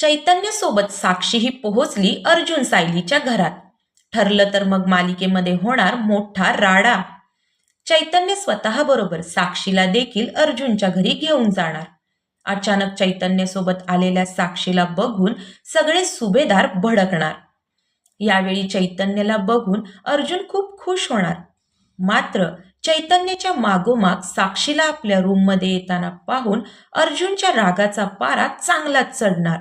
चैतन्य सोबत साक्षी ही पोहोचली अर्जुन सायलीच्या घरात. ठरलं तर मग मालिकेमध्ये होणार मोठा राडा. चैतन्य स्वतःबरोबर साक्षीला देखील अर्जुनच्या घरी घेऊन जाणार. अचानक चैतन्य सोबत आलेल्या साक्षीला बघून सगळे सुभेदार भडकणार. यावेळी चैतन्यला बघून अर्जुन खूप खुश होणार. मात्र चैतन्याच्या मागोमाग साक्षीला आपल्या रूममध्ये येताना पाहून अर्जुनच्या रागाचा पारा चांगलाच चढणार.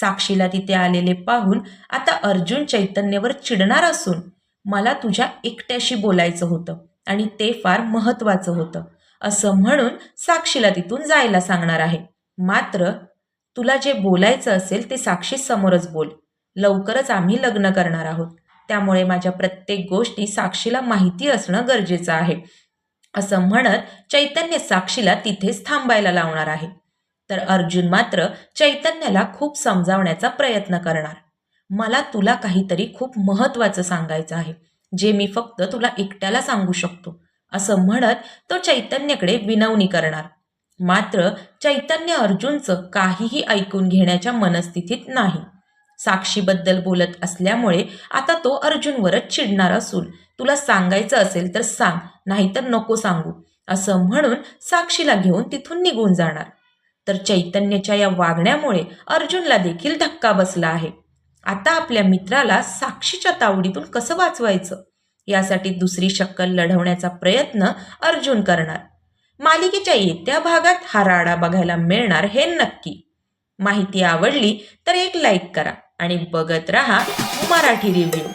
साक्षीला तिथे आलेले पाहून आता अर्जुन चैतन्यवर चिडणार असून मला तुझ्या एकट्याशी बोलायचं होतं आणि ते फार महत्त्वाचं होतं. असं म्हणून साक्षीला तिथून जायला सांगणार आहे. मात्र तुला जे बोलायचं असेल ते साक्षी समोरच बोल. लवकरच आम्ही लग्न करणार आहोत. त्यामुळे माझ्या प्रत्येक गोष्टी साक्षीला माहिती असणं गरजेचं आहे. असं म्हणत चैतन्य साक्षीला तिथेच थांबायला लावणार आहे. तर अर्जुन मात्र चैतन्याला खूप समजावण्याचा प्रयत्न करणार. मला तुला काहीतरी खूप महत्त्वाचं सांगायचं आहे जे मी फक्त तुला एकट्याला सांगू शकतो असं म्हणत तो चैतन्यकडे विनवणी करणार. मात्र चैतन्य अर्जुनचं काहीही ऐकून घेण्याच्या मनस्थितीत नाही. साक्षीबद्दल बोलत असल्यामुळे आता तो अर्जुनवरच चिडणार असून तुला सांगायचं असेल तर सांग नाहीतर नको सांगू असं म्हणून साक्षीला घेऊन तिथून निघून जाणार. तर चैतन्याच्या या वागण्यामुळे अर्जुनला देखील धक्का बसला आहे. आता आपल्या मित्राला साक्षीच्या तावडीतून कसं वाचवायचं? यासाठी दुसरी शक्कल लढवण्याचा प्रयत्न अर्जुन करणार. मालिकेच्या येत्या भागात हा राडा बघायला मिळणार हे नक्की. माहिती आवडली तर एक लाईक करा आणि बघत रहा मराठी रिव्ह्यू